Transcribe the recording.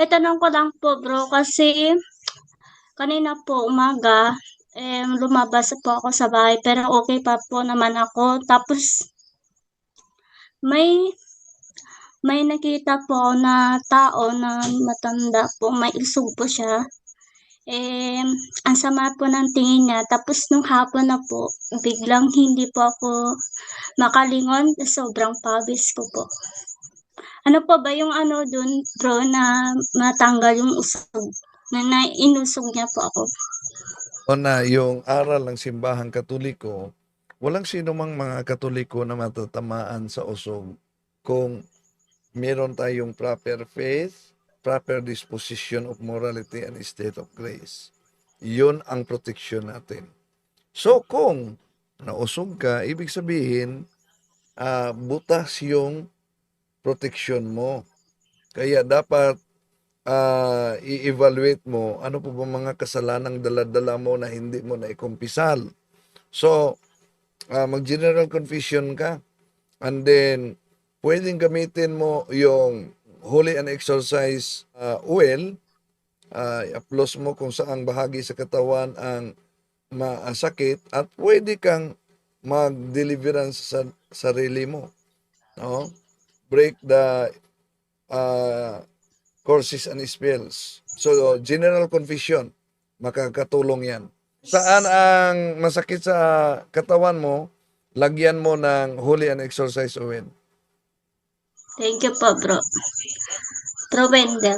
Eh, tanong ko lang po bro kasi kanina po umaga, eh, lumabas po ako sa bahay pero okay pa po naman ako. Tapos may may nakita po na tao na matanda po, may usog po siya. Eh, ang sama po ng tingin niya. Tapos nung hapon na po, biglang hindi po ako makalingon. Sobrang pawis ko po. Ano po ba yung ano dun, bro, na matanggal yung usog? Na nainusog niya po ako. Una, yung aral ng simbahang katoliko, walang sino mang mga katoliko na matatamaan sa usog kung meron tayong proper faith, proper disposition of morality and state of grace. Yun ang protection natin. So kung nausog ka, ibig sabihin, ah, butas yung protection mo. Kaya dapat ah, i-evaluate mo ano po ba mga kasalanang daladala mo na hindi mo na ikumpisal. So, ah, mag-general confession ka and then pwedeng gamitin mo yung holy and exercise ah, oil ah, i-applos mo kung saang bahagi sa katawan ang masakit at pwede kang mag-deliverance sa sarili mo. No? Break the uh, courses and spells. So, general confession, makakatulong yan. Saan ang masakit sa katawan mo, lagyan mo ng holy and exercise oil. Thank you po, bro. Bro Wendell.